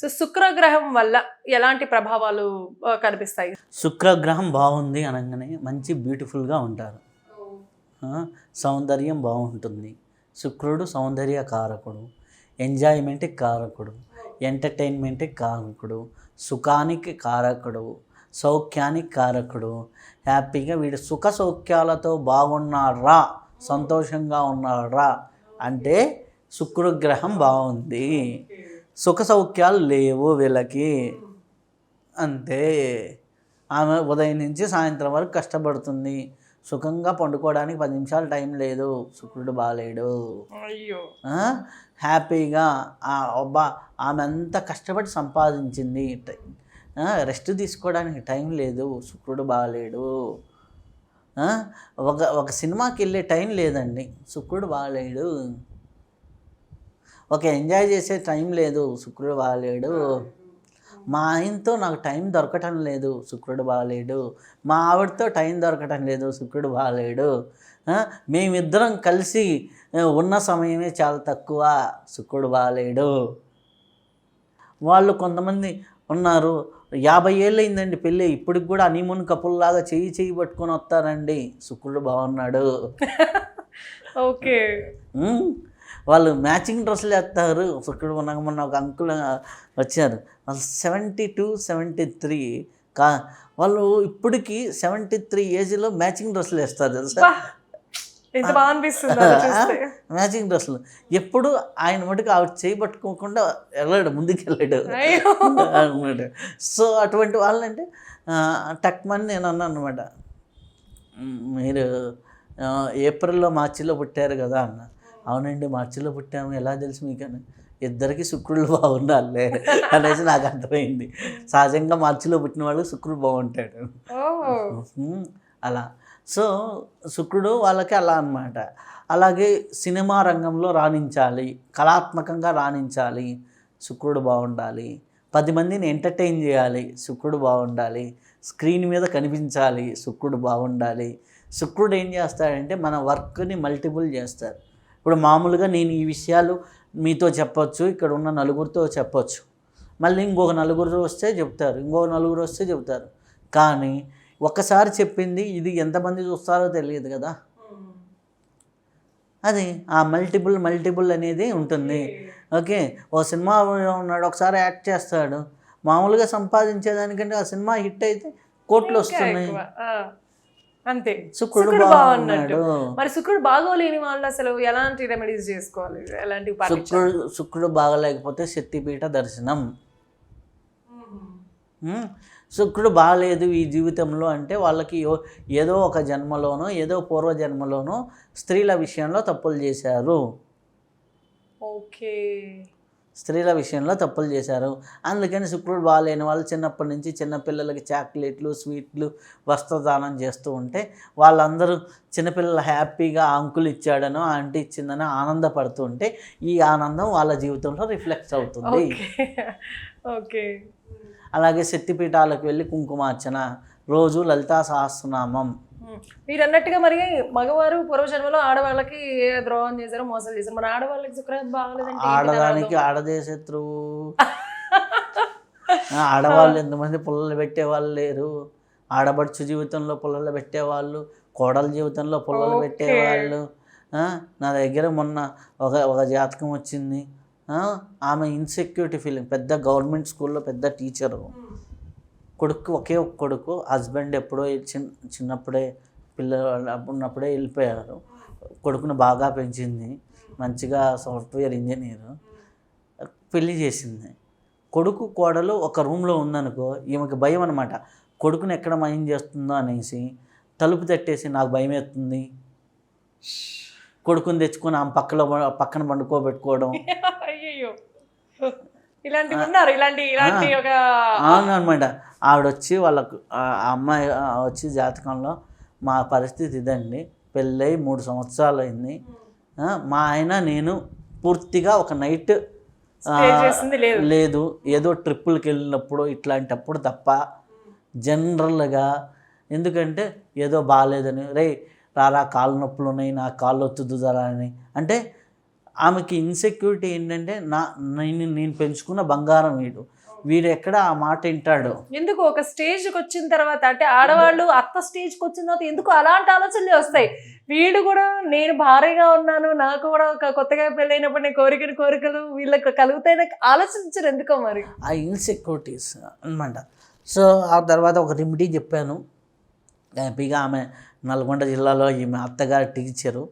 So శుక్రగ్రహం వల్ల ఎలాంటి ప్రభావాలు కనిపిస్తాయి? శుక్రగ్రహం బాగుంది అనగానే మంచి బ్యూటిఫుల్గా ఉంటారు. సౌందర్యం బాగుంటుంది. శుక్రుడు సౌందర్య కారకుడు ఎంజాయ్మెంట్కి కారకుడు ఎంటర్టైన్మెంట్కి కారకుడు సుఖానికి కారకుడు సౌఖ్యానికి కారకుడు హ్యాపీగా వీడు సుఖ సౌఖ్యాలతో బాగున్నారా సంతోషంగా ఉన్నారా అంటే శుక్రగ్రహం బాగుంది. సుఖ సౌఖ్యాలు లేవు వీళ్ళకి. అంతే ఆమె ఉదయం నుంచి సాయంత్రం వరకు కష్టపడుతుంది. సుఖంగా పండుకోవడానికి పది నిమిషాలు టైం లేదు. శుక్రుడు బాగాలేడు అయ్యో? హ్యాపీగా ఆ అబ్బా ఆమె అంతా కష్టపడి సంపాదించింది. రెస్ట్ తీసుకోవడానికి టైం లేదు. శుక్రుడు బాగాలేడు? ఒక ఒక సినిమాకి వెళ్ళే టైం లేదండి. శుక్రుడు బాగాలేడు ఒక ఎంజాయ్ చేసే టైం లేదు శుక్రుడు బాగాలేడు మా ఆయనతో నాకు టైం దొరకటం లేదు శుక్రుడు బాగాలేడు మా ఆవిడతో టైం దొరకటం లేదు శుక్రుడు బాగాలేడు మేమిద్దరం కలిసి ఉన్న సమయమే చాలా తక్కువ శుక్రుడు బాగాలేడు వాళ్ళు కొంతమంది ఉన్నారు యాభై ఏళ్ళు అయిందండి పెళ్ళి ఇప్పటికి కూడా హనీమూన్ కపుల్లాగా చెయ్యి చెయ్యి పట్టుకొని వస్తారండి శుక్రుడు బాగున్నాడు. ఓకే. వాళ్ళు మ్యాచింగ్ డ్రెస్సులు వేస్తారు శుక్రుడు మొన్న మొన్న ఒక అంకుల్ వచ్చారు. వాళ్ళు సెవెంటీ టూ సెవెంటీ త్రీ కా వాళ్ళు ఇప్పటికి సెవెంటీ త్రీ ఏజ్లో మ్యాచింగ్ డ్రెస్సులు వేస్తారు తెలుసా? మ్యాచింగ్ డ్రెస్సులు. ఎప్పుడు ఆయన మటుకు ఆవిడ చేయి పట్టుకోకుండా వెళ్ళాడు ముందుకు వెళ్ళాడు అనమాట సో అటువంటి వాళ్ళంటే టక్మని నేను అన్నాను అనమాట మీరు ఏప్రిల్లో మార్చిలో పుట్టారు కదా అన్న. అవునండి మార్చిలో పుట్టాము. ఎలా తెలుసు మీకు అని ఇద్దరికి శుక్రుడు బాగుండాలే అనేసి నాకు అర్థమైంది. సహజంగా మార్చిలో పుట్టిన వాళ్ళు శుక్రుడు బాగుంటాడు. అలా. సో శుక్రుడు వాళ్ళకి అలా అన్నమాట. అలాగే సినిమా రంగంలో రాణించాలి కళాత్మకంగా రాణించాలి శుక్రుడు బాగుండాలి. పది మందిని ఎంటర్టైన్ చేయాలి శుక్రుడు బాగుండాలి. స్క్రీన్ మీద కనిపించాలి శుక్రుడు బాగుండాలి. శుక్రుడు ఏం చేస్తాడంటే మన వర్క్ని మల్టిపుల్ చేస్తారు ఇప్పుడు మామూలుగా నేను ఈ విషయాలు మీతో చెప్పొచ్చు ఇక్కడ ఉన్న నలుగురితో చెప్పొచ్చు. మళ్ళీ ఇంకొక నలుగురు వస్తే చెప్తారు ఇంకొక నలుగురు వస్తే చెప్తారు. కానీ ఒక్కసారి చెప్పింది ఇది ఎంతమంది చూస్తారో తెలియదు కదా. అది ఆ మల్టిపుల్ మల్టిపుల్ అనేది ఉంటుంది. ఓకే ఓ సినిమా ఉన్నాడు ఒకసారి యాక్ట్ చేస్తాడు. మామూలుగా సంపాదించేదానికంటే ఆ సినిమా హిట్ అయితే కోట్లు వస్తున్నాయి. అంతే. శుక్రుడు బాగున్నాడు. మరి శుక్రుడు బాగోలేని వాళ్ళు అసలు ఎలాంటి రెమెడీస్ చేసుకోవాలి? ఎలాంటి శుక్రుడు శుక్రుడు బాగలేకపోతే శక్తిపీఠ దర్శనం. శుక్రుడు బాగాలేదు ఈ జీవితంలో అంటే వాళ్ళకి ఏదో ఒక జన్మలోనో ఏదో పూర్వ జన్మలోనో స్త్రీల విషయంలో తప్పులు చేశారు. ఓకే. స్త్రీల విషయంలో తప్పులు చేశారు. అందుకని శుక్రుడు బాగాలేని వాళ్ళు చిన్నప్పటి నుంచి చిన్నపిల్లలకి చాక్లెట్లు స్వీట్లు వస్త్రదానం చేస్తూ ఉంటే వాళ్ళందరూ చిన్నపిల్లలు హ్యాపీగా ఆ అంకుల్ ఇచ్చాడనో ఆంటీ ఇచ్చిందనో ఆనందపడుతూ ఉంటే ఈ ఆనందం వాళ్ళ జీవితంలో రిఫ్లెక్ట్ అవుతుంది. ఓకే. అలాగే శక్తిపీఠాలకు వెళ్ళి కుంకుమార్చన రోజు లలితా సహస్రనామం. మీరు అన్నట్టుగా మరి మగవారు పూర్వజన్మలో ఆడవాళ్ళకి ద్రోహం చేశారో మోసాలు చేశారు? మన ఆడవాళ్ళకి శుక్రవారం బాగలేదంటే ఏంటి ఆడదానికి దాని ఆడదే శత్రువు. ఆడవాళ్ళు ఎంతమంది పుల్లలు పెట్టేవాళ్ళు లేరు. ఆడబడుచు జీవితంలో పుల్లలు పెట్టేవాళ్ళు కోడల జీవితంలో పుల్లలు. పెట్టేవాళ్ళు. నా దగ్గర మొన్న ఒక ఒక జాతకం వచ్చింది. ఆమె ఇన్సెక్యూరిటీ ఫీలింగ్ పెద్ద గవర్నమెంట్ స్కూల్లో పెద్ద టీచరు. కొడుకు ఒకే ఒక కొడుకు హస్బెండ్ ఎప్పుడో చిన్న చిన్నప్పుడే పిల్లలు ఉన్నప్పుడే వెళ్ళిపోయారు. కొడుకును బాగా పెంచింది. మంచిగా సాఫ్ట్వేర్ ఇంజనీర్. పెళ్ళి చేసింది. కొడుకు కోడలు ఒక రూమ్లో ఉందనుకో ఈమెకి భయం అనమాట కొడుకుని ఎక్కడ మయం చేస్తుందో అనేసి తలుపు తట్టేసి నాకు భయం వేస్తుంది. కొడుకుని తెచ్చుకొని ఆమె పక్కలో పక్కన పండుకోబెట్టుకోవడం. అయ్యయ్యో. ఇలాంటివి ఉన్నారు. ఇలాంటి ఇలాంటి ఒక అవును అనమాట ఆవిడ వచ్చి వాళ్ళకు ఆ అమ్మాయి వచ్చి జాతకంలో మా పరిస్థితి ఇదండి. పెళ్ళై మూడు సంవత్సరాలు అయింది మా ఆయన నేను పూర్తిగా ఒక నైట్. లేదు. ఏదో ట్రిప్పులకి వెళ్ళినప్పుడు ఇట్లాంటప్పుడు తప్ప జనరల్గా ఎందుకంటే ఏదో బాగాలేదని రే రారా కాళ్ళు నొప్పులు ఉన్నాయి నా కాళ్ళు ఒత్తుదుదరా అని. అంటే ఆమెకి ఇన్సెక్యూరిటీ ఏంటంటే నా నేను నేను పెంచుకున్న బంగారం వీడు. వీడు ఎక్కడ ఆ మాట వింటాడు? ఎందుకు ఒక స్టేజ్కి వచ్చిన తర్వాత అంటే ఆడవాళ్ళు అత్త స్టేజ్కి వచ్చిన తర్వాత ఎందుకు అలాంటి ఆలోచనలు వస్తాయి? వీడు కూడా నేను భారీగా ఉన్నాను నాకు కూడా ఒక కొత్తగా పెళ్ళైనప్పుడు నేను కోరికలు కోరికలు వీళ్ళకి కలుగుతాయని ఆలోచించరు ఎందుకో మరి? ఆ ఇన్సెక్యూరిటీస్ అనమాట సో ఆ తర్వాత ఒక రెమెడీ చెప్పాను. హ్యాపీగా ఆమె నల్గొండ జిల్లాలో ఈమె అత్తగారు టీచరు.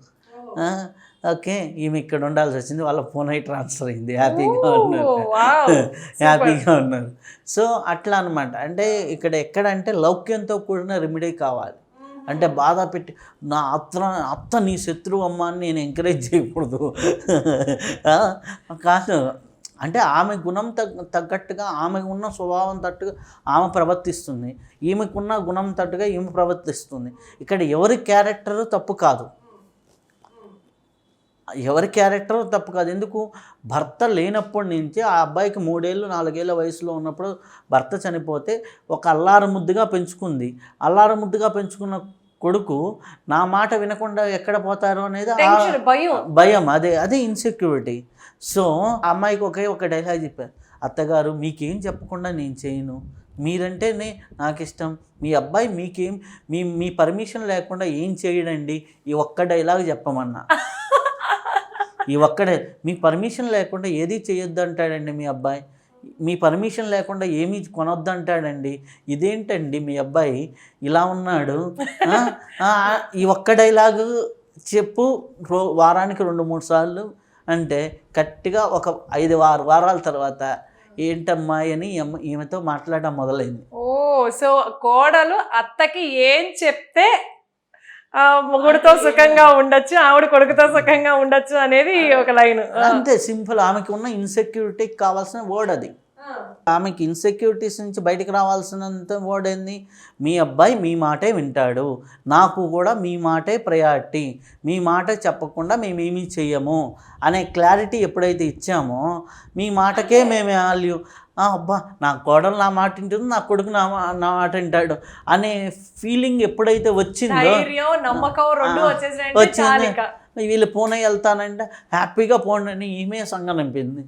ఓకే ఈమె ఇక్కడ ఉండాల్సి వచ్చింది వాళ్ళ ఫోన్ అయి ట్రాన్స్ఫర్ అయింది. హ్యాపీగా ఉన్నారు. హ్యాపీగా ఉన్నారు. సో అట్లా అనమాట అంటే ఇక్కడ ఎక్కడంటే లౌక్యంతో కూడిన రెమెడీ కావాలి. అంటే బాధ పెట్టి నా అత్త అత్త నీ శత్రువు అమ్మ అని నేను ఎంకరేజ్ చేయకూడదు. కాదు. అంటే ఆమె గుణం తగ్గ తగ్గట్టుగా ఆమెకు ఉన్న స్వభావం తట్టుగా ఆమె ప్రవర్తిస్తుంది. ఈమెకున్న గుణం తట్టుగా ఈమె ప్రవర్తిస్తుంది. ఇక్కడ ఎవరి క్యారెక్టర్ తప్పు కాదు. ఎవరి క్యారెక్టర్ తప్పు కాదు. ఎందుకు? భర్త లేనప్పటి నుంచి ఆ అబ్బాయికి మూడేళ్ళు నాలుగేళ్ళ వయసులో ఉన్నప్పుడు భర్త చనిపోతే ఒక అల్లారు ముద్దుగా పెంచుకుంది. అల్లారు ముద్దుగా పెంచుకున్న కొడుకు నా మాట వినకుండా ఎక్కడ పోతారు అనేది భయం. భయం. అదే అదే ఇన్సెక్యూరిటీ సో ఆ అమ్మాయికి ఒకే ఒక డైలాగ్ చెప్పారు అత్తగారు మీకేం చెప్పకుండా నేను చేయను. మీరంటేనే నాకు ఇష్టం మీ అబ్బాయి మీకేం మీ మీ పర్మిషన్ లేకుండా ఏం చేయడండి? ఈ ఒక్క డైలాగ్ చెప్పమన్నా. ఈ ఒక్కడే. మీ పర్మిషన్ లేకుండా ఏది చేయొద్దు అంటాడండి మీ అబ్బాయి. మీ పర్మిషన్ లేకుండా ఏమీ కొనొద్దు అంటాడండి ఇదేంటండి మీ అబ్బాయి? ఇలా ఉన్నాడు. ఈ ఒక్క డైలాగు చెప్పు. రో వారానికి రెండు మూడు సార్లు అంటే గట్టిగా ఒక ఐదు వారు వారాల తర్వాత ఏంటమ్మా అని ఈమెతో మాట్లాడడం మొదలైంది. ఓ సో కోడలు అత్తకి ఏం చెప్తే మొగుడుతో సుఖంగా ఉండొచ్చు ఆవిడ కొడుకుతో సుఖంగా ఉండొచ్చు అనేది ఒక లైన్. అంతే సింపుల్. ఆమెకి ఉన్న ఇన్సెక్యూరిటీకి కావాల్సిన వర్డ్ అది. ఆమెకి ఇన్సెక్యూరిటీస్ నుంచి బయటకు రావాల్సినంత వర్డ్ ఏంది? మీ అబ్బాయి మీ మాటే వింటాడు. నాకు కూడా మీ మాటే ప్రయారిటీ మీ మాట చెప్పకుండా మేమేమీ చెయ్యము. అనే క్లారిటీ ఎప్పుడైతే ఇచ్చామో మీ మాటకే మేము వాల్యూ అబ్బా నా కోడలు నా మాట వింటుంది నా కొడుకు నా నా మాట వింటాడు అనే ఫీలింగ్ ఎప్పుడైతే వచ్చిందో వచ్చింది. వీళ్ళు పూణే వెళ్తానంటే హ్యాపీగా పోండి అని ఈమె సంఘం నింపింది